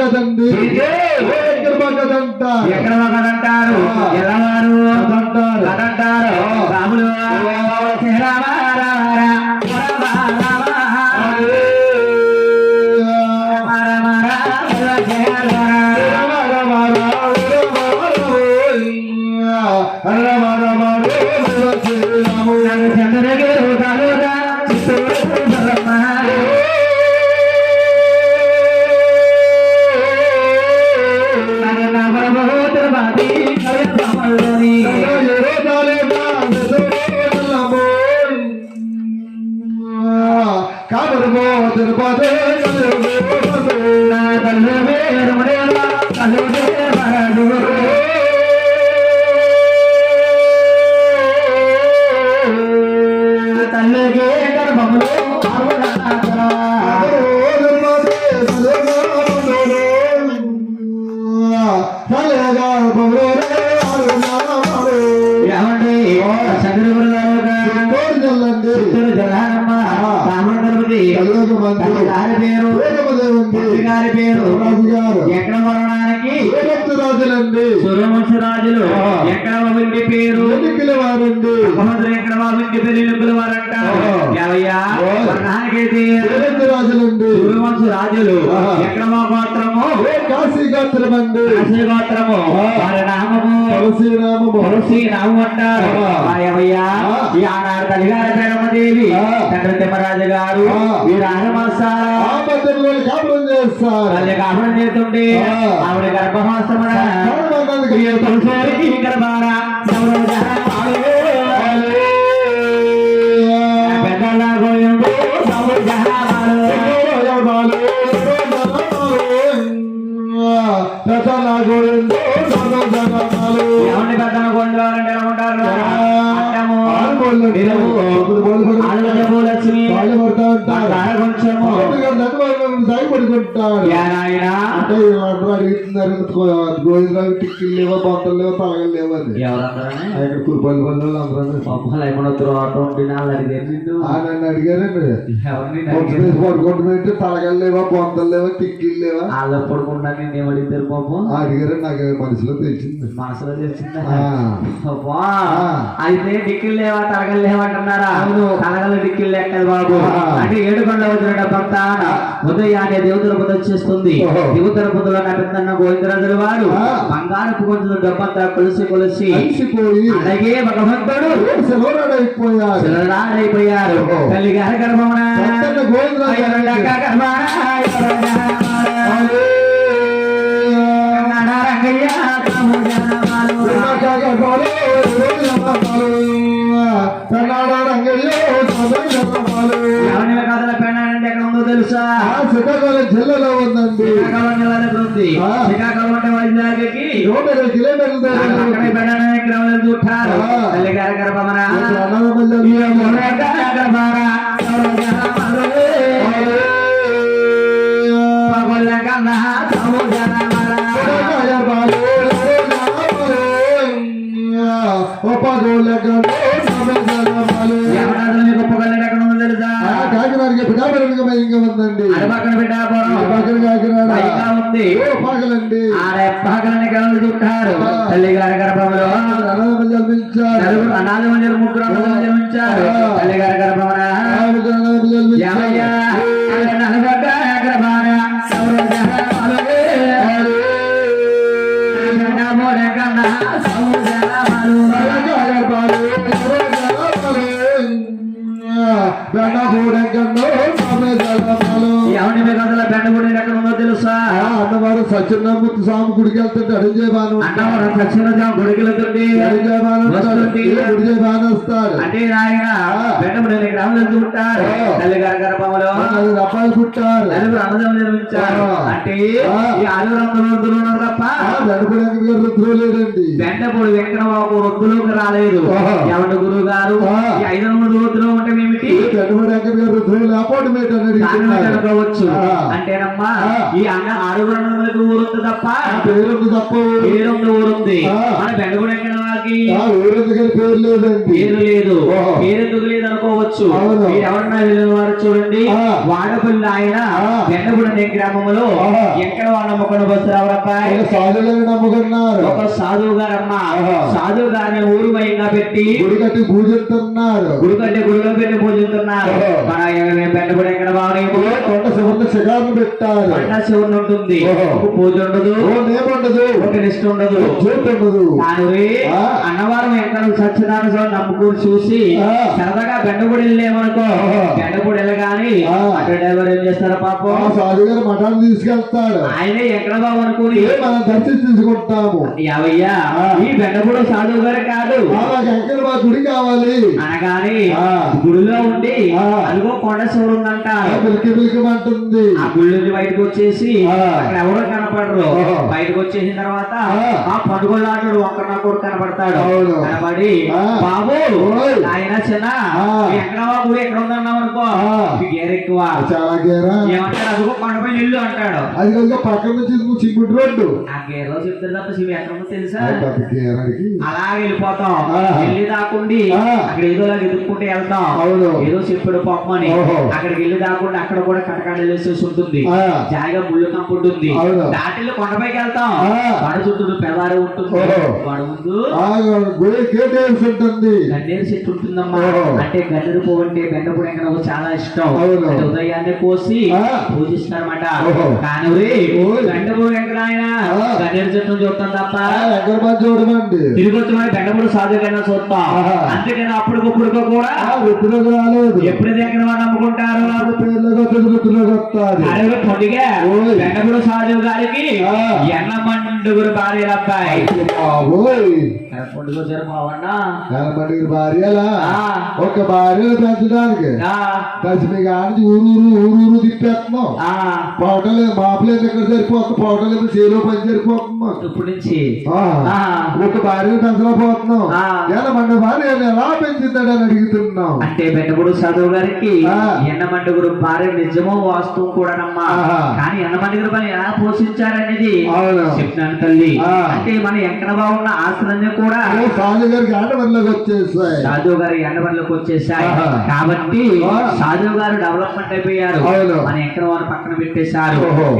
కదండి ఇదే ఎక్కడ ఎక్కడ ఒకడంటారు ఎల్లవారు కదంటారు. కదంటారు రాములు కాదర్మో తిరుపతి నా కళ్ళు వేరుమడేల కళ్ళు వేరమరడు తల్లిగే గర్భములో పార్వనాథరా. ఏమండి చంద్రగురు గారు చిత్తూరు జలానమ్మ గారి పేరు గారి పేరు ఎక్కడ మరణానికి రాజులండి సూర్యవంశరాజులు ఎక్కడ బాబుండి పేరు వారండి మహమ్మద్ ఎక్కడ బాబుండి రాజులండి సూర్యవంశ రాజులు ఎక్కడ మా గోత్రము కాశీ గాత్రమండి. కాశీ గోత్రము. వారి నామము శ్రీరామము తులసి నామం అంటారు ఈ ఆనాడు తల్లిగారి తిమ్మరాజు గారు ఈ రాజమాసాల ఆ మధ్యలో కాపురం చేస్తారు. తల్లి కాపురం చేస్తుంటే ఆవిడ జహాలు ఎవరిని పెద్దన కొండాలంటే ఎలా ఉంటారు నిలువు ఆలుగడ్డ లక్ష్మి కొంచెము భయపడుకుంటారు. యా నాయనా అంటే అడుగుతున్నారు గోవిందరావు టిక్కిలు లేవో బొంతలు లేవో తలగలు లేవో కురుపల్లి పనులు అందరూ నిన్ను నన్ను. అడిగారండి పడుకుంటూ తలగలు లేవా బొంతలు లేవా టిక్కిలు లేవా? వాళ్ళు పడుకుండా నిన్ను అడిగారు పాపం? అడిగారు నాకు మనసులో తెలిసింది. మనసులో తెలిసిందా. అయితే డిక్కిలు లేవా తలగలు లేవా అంటున్నారా? అవును. తలగలు డిక్కిలు లెక్కలు బాబు. అంటే ఏడుకొండ వచ్చిన భక్త ఉదయాన్నే దేవతల బుద్ధ వచ్చేస్తుంది. దేవతల బుద్ధలో నడుతున్న గోవిందరాజుల వారు. బంగారపు కొంచెం డబ్బంతా కొలిసి కొలిసి అలాగే భగవంతుడు ఓహో. తల్లి గారి. గర్భమున గోవిందరాజు శ్రీకాకుళం అంటే వైజాగ్కి నూట ఇరవై కిలోమీటర్ల పెన్నాడని గ్రామంలో ఆ. తల్లి గారి తాముజనమాల. ఎవరాజుని గొప్ప కల్లెడు ఎక్కడ ఉందో తెలుసా? కాకినాడకి పిఠాపురంగా భయంగా ఉందండి. పక్కన పైగా ఉంది ఆడ పక్కలని కళ్ళు చుట్టారు తల్లి గారి గర్భంలో నలుగురు అనాథ ముగ్గురు జన్మించారు. తల్లి గారి గర్భమున సత్యనామూర్తి స్వామి గుడికి వెళ్తుంటే అడిజయబాను అన్నవరం సత్యనజం గుడికిలుతుంది అడిజయబాను వస్తుంది. గుడిజయబాను వస్తాడు? అంటే ఆయన గర్భంలో నలుగురు అబ్బాయిలు పుట్టారు నలుగురు నిర్మించారు. అంటే. ఈ ఆరుగురు అందరూ ఉన్నారు తప్ప వెనకడానికి గారు రుద్రులు లేదండి బెండపూడి వెంకటబాబు రొద్దులోకి రాలేదు. ఏమంటే గురువు గారు? ఐదు వందల రొద్దులో ఉంటే ఏమిటి వెనకడానికి గారు రుద్రులు అపార్ట్మెంట్ అని దాని అడిగిస్తున్నారు. అనుకోవచ్చు ఆ. అంటేనమ్మా. ఈ అన్న ఆరుగురు ఊరికి ఊరుంది తప్ప పేరుంది తప్ప పేరుంది ఊరుంది. మన బెండగుడు ఎక్కడ వాకి ఆ ఊరందుకు కానీ పేరు లేదండి పేరు లేదు ఓహో. పేరు ఎందుకు లేదు అనుకోవచ్చు. మీరు ఎవరన్నా వారు చూడండి. వాడపల్లి ఆయన. బెండగుడు అనే గ్రామంలో. ఎక్కడ వాళ్ళ ఆయన సాధువులను నమ్ముకున్నారు ఒక సాధువు గారమ్మ. సాధువు గారిని ఊరు భయంగా పెట్టి గుడి కట్టి పూజిస్తున్నారు గుడి కంటే గుడిలో పెట్టి పూజిస్తున్నారు. మన బెండగుడు ఎక్కడ కొండ శివుని శిఖాలను పెట్టారు పంట శివుని ఉంటుంది పూజ ఉండదు ఓ నేముండదు ఒక నిష్ట ఉండదు ఆ. అన్నవరం ఎక్కడ సత్యనారాయణ స్వామి నమ్ముకుని చూసి. సరదాగా బెండపూడి వెళ్ళేమనుకో. బెండపూడి వెళ్ళగాని. అక్కడ డ్రైవర్ ఏం చేస్తారా పాపం సాధు గారు మఠాన్ని తీసుకెళ్తాడు ఆయనే ఎక్కడ బాబు అనుకుని మనం దర్శనం తీసుకుంటాము యావయ్యా. ఈ బెండపూడి సాధువు గారు కాదు ఎక్కడ మా గుడి కావాలి అనగాని ఆ. గుడిలో ఉండి. అదిగో కొండ శివుడు ఉందంట పిలికి ఆ గుడి నుంచి బయటకు వచ్చేసి. అక్కడ ఎవరో కనపడరు. బయటకు వచ్చేసిన తర్వాత ఆ. పండుగలాడు ఒక్క నా కొడుకు కనపడతాడు. కనబడి. బాబు. ఆయన చిన్న. ఎక్కడ గుడి ఎక్కడ ఉందన్నావు అనుకో ఏరు ఎక్కువ గేరా ఏమంటాడు అదిగో కొండపై ఇల్లు అంటాడు అది పక్కన చిమ్ముటి రోడ్డు ఆ గేర్లో చెప్తారు తప్ప శివ ఎక్కడ తెలుసా అలా వెళ్ళిపోతాం. వెళ్ళి దాకుండి. అక్కడ ఏదో ఎదుర్కొంటే వెళ్తాం అవును. ఏదో చెప్పుడు పొమ్మని ఓహో. అక్కడికి వెళ్ళి దాకుండా అక్కడ కూడా కటకాడలు వేసేసి ఉంటుంది ఆ. జాయిగా ముళ్ళు కంపు ఉంటుంది దాటిల్లు కొండపైకి వెళ్తాం చుట్టూ పెదారు ఉంటుంది. వాడు ముందు ఉంటుంది గన్నేరు చెట్టు ఉంటుందమ్మా. అంటే గన్నేరు పువ్వు అంటే బెండపూడి ఎక్కడ చాలా ఇష్టం. అంటే ఉదయాన్నే కోసి. పూజిస్తారన్నమాట. కానీ. బెండపూడి ఎక్కడ ఆ. గన్నేరు చెట్టు చూస్తాం తప్ప ఎక్కడ చూడమండి తిరిగి వచ్చి బెండపూడి చూస్తాం. అందుకని అప్పటికప్పుడు కూడా రాలేదు ఎప్పుడు దగ్గర వాళ్ళు నమ్ముకుంటారు అడవి పొడిగా. బెండపూడి సాధు గారికి ఆ. ఎన్న మండుగురు భార్య అబ్బాయి. బాబోయ్. పండుగ భార్యలా. ఒక భార్యను పెంచడానికి? కలిసి కానీ ఊరు ఊరు ఊరు తిప్పేస్తున్నాం. ఆ, పోవటం మాపలేదు ఎక్కడ సరిపోతుంది పోవటం లేదు చేలో పని సరిపోతుంది మాకు. ఇప్పటి నుంచి. ఒక భార్యను పెంచలేకపోతున్నాం. మన భార్య ఎలా పెంచుతాడని అడుగుతున్నాం. అంటే బెండపూడి చదువు గారికి ఆ. ఎన్నమండుగురు భార్య నిజమో వాస్తవం కూడానమ్మా. కానీ ఎన్నమండుగురు పని ఎలా పోషించారనేది అవును. తల్లి. అంటే మన ఎక్కడ బాగున్న ఆస్తులన్నీ కూడా సాధు గారికి ఆడవర్లోకి వచ్చేసాయి సాధువు గారు ఎండబడిలోకి వచ్చేసాయి. కాబట్టి ఆ. సాధువు గారు డెవలప్మెంట్ అయిపోయారు. మన ఎక్కడ వారు పక్కన పెట్టేశారు.